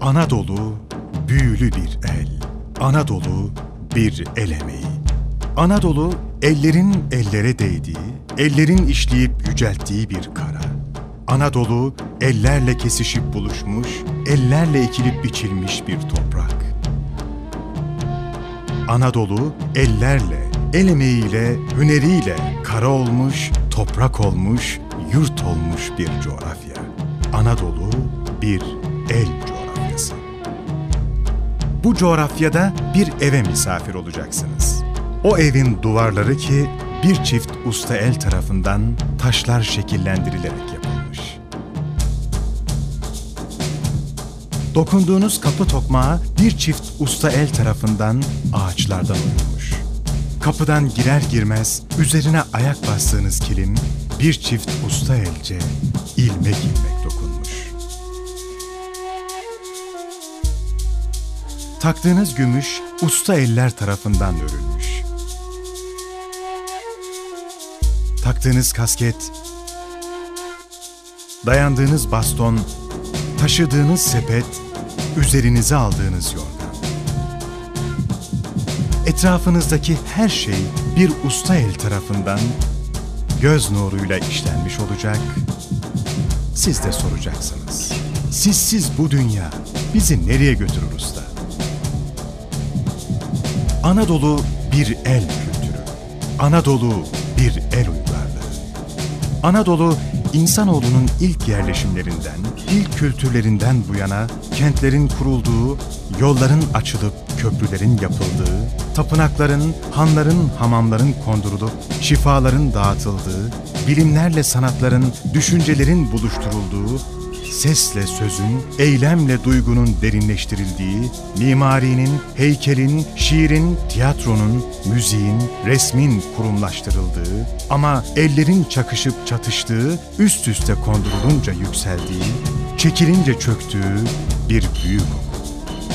Anadolu büyülü bir el. Anadolu bir el emeği. Anadolu ellerin ellere değdiği, ellerin işleyip yücelttiği bir kara. Anadolu ellerle kesişip buluşmuş, ellerle ekilip biçilmiş bir toprak. Anadolu ellerle, el emeğiyle, hüneriyle kara olmuş, toprak olmuş, yurt olmuş bir coğrafya. Anadolu bir el coğrafyası. Bu coğrafyada bir eve misafir olacaksınız. O evin duvarları ki bir çift usta el tarafından taşlar şekillendirilerek yapılmış. Dokunduğunuz kapı tokmağı bir çift usta el tarafından ağaçlardan oyulmuş. Kapıdan girer girmez üzerine ayak bastığınız kilim bir çift usta elce ilmek ilmek dokunmuş. Taktığınız gümüş usta eller tarafından örülmüş. Taktığınız kasket, dayandığınız baston, taşıdığınız sepet, üzerinize aldığınız yorgan. Etrafınızdaki her şey bir usta el tarafından göz nuruyla işlenmiş olacak. Siz de soracaksınız. Sizsiz bu dünya bizi nereye götürür usta? Anadolu bir el kültürü. Anadolu bir el uygarlığı. Anadolu, insanoğlunun ilk yerleşimlerinden, ilk kültürlerinden bu yana kentlerin kurulduğu, yolların açılıp köprülerin yapıldığı, tapınakların, hanların, hamamların kondurulup şifaların dağıtıldığı, bilimlerle sanatların, düşüncelerin buluşturulduğu, sesle sözün, eylemle duygunun derinleştirildiği, mimarinin, heykelin, şiirin, tiyatronun, müziğin, resmin kurumlaştırıldığı ama ellerin çakışıp çatıştığı, üst üste kondurulunca yükseldiği, çekilince çöktüğü bir büyük okul.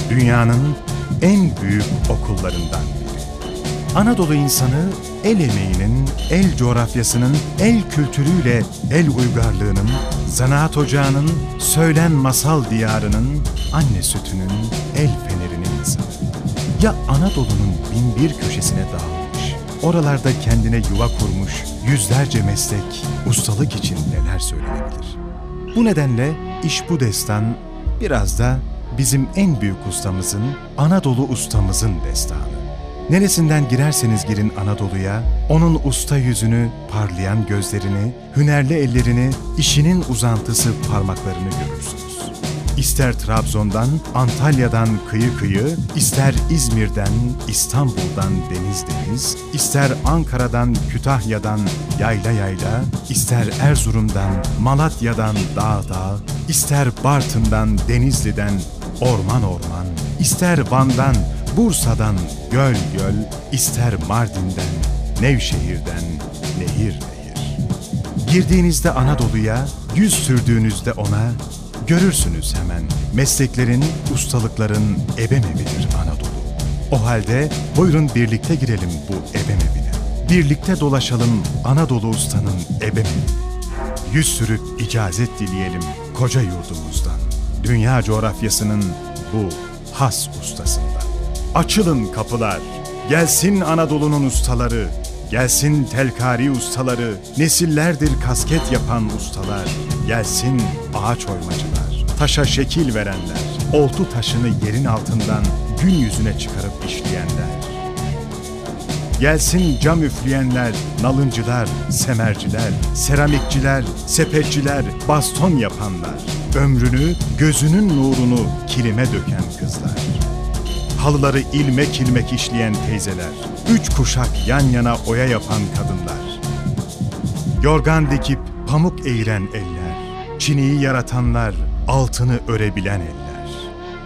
Dünyanın en büyük okullarından. Anadolu insanı el emeğinin, el coğrafyasının, el kültürüyle, el uygarlığının, zanaat ocağının, söylen masal diyarının, anne sütünün, el fenerinin insanı. Ya Anadolu'nun bin bir köşesine dağılmış, oralarda kendine yuva kurmuş yüzlerce meslek, ustalık için neler söylenebilir? Bu nedenle iş bu destan biraz da bizim en büyük ustamızın, Anadolu ustamızın destanı. Neresinden girerseniz girin Anadolu'ya, onun usta yüzünü, parlayan gözlerini, hünerli ellerini, işinin uzantısı parmaklarını görürsünüz. İster Trabzon'dan, Antalya'dan kıyı kıyı, ister İzmir'den, İstanbul'dan deniz deniz, ister Ankara'dan, Kütahya'dan yayla yayla, ister Erzurum'dan, Malatya'dan dağ dağ, ister Bartın'dan, Denizli'den orman orman, ister Van'dan, Bursa'dan göl göl, ister Mardin'den, Nevşehir'den nehir nehir. Girdiğinizde Anadolu'ya, yüz sürdüğünüzde ona, görürsünüz hemen mesleklerin, ustalıkların ebemevidir Anadolu. O halde buyurun birlikte girelim bu ebemevine. Birlikte dolaşalım Anadolu ustanın ebemevini. Yüz sürüp icazet dileyelim koca yurdumuzdan. Dünya coğrafyasının bu has ustasından. Açılın kapılar, gelsin Anadolu'nun ustaları, gelsin telkari ustaları, nesillerdir kasket yapan ustalar, gelsin ağaç oymacılar, taşa şekil verenler, oltu taşını yerin altından gün yüzüne çıkarıp işleyenler. Gelsin cam üfleyenler, nalıncılar, semerciler, seramikçiler, sepetçiler, baston yapanlar. Ömrünü, gözünün nurunu kilime döken kızlar. Halıları ilmek ilmek işleyen teyzeler. Üç kuşak yan yana oya yapan kadınlar. Yorgan dikip pamuk eğiren eller. Çiniyi yaratanlar, altını örebilen eller.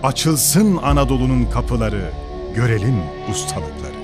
Açılsın Anadolu'nun kapıları, görelim ustalıkları.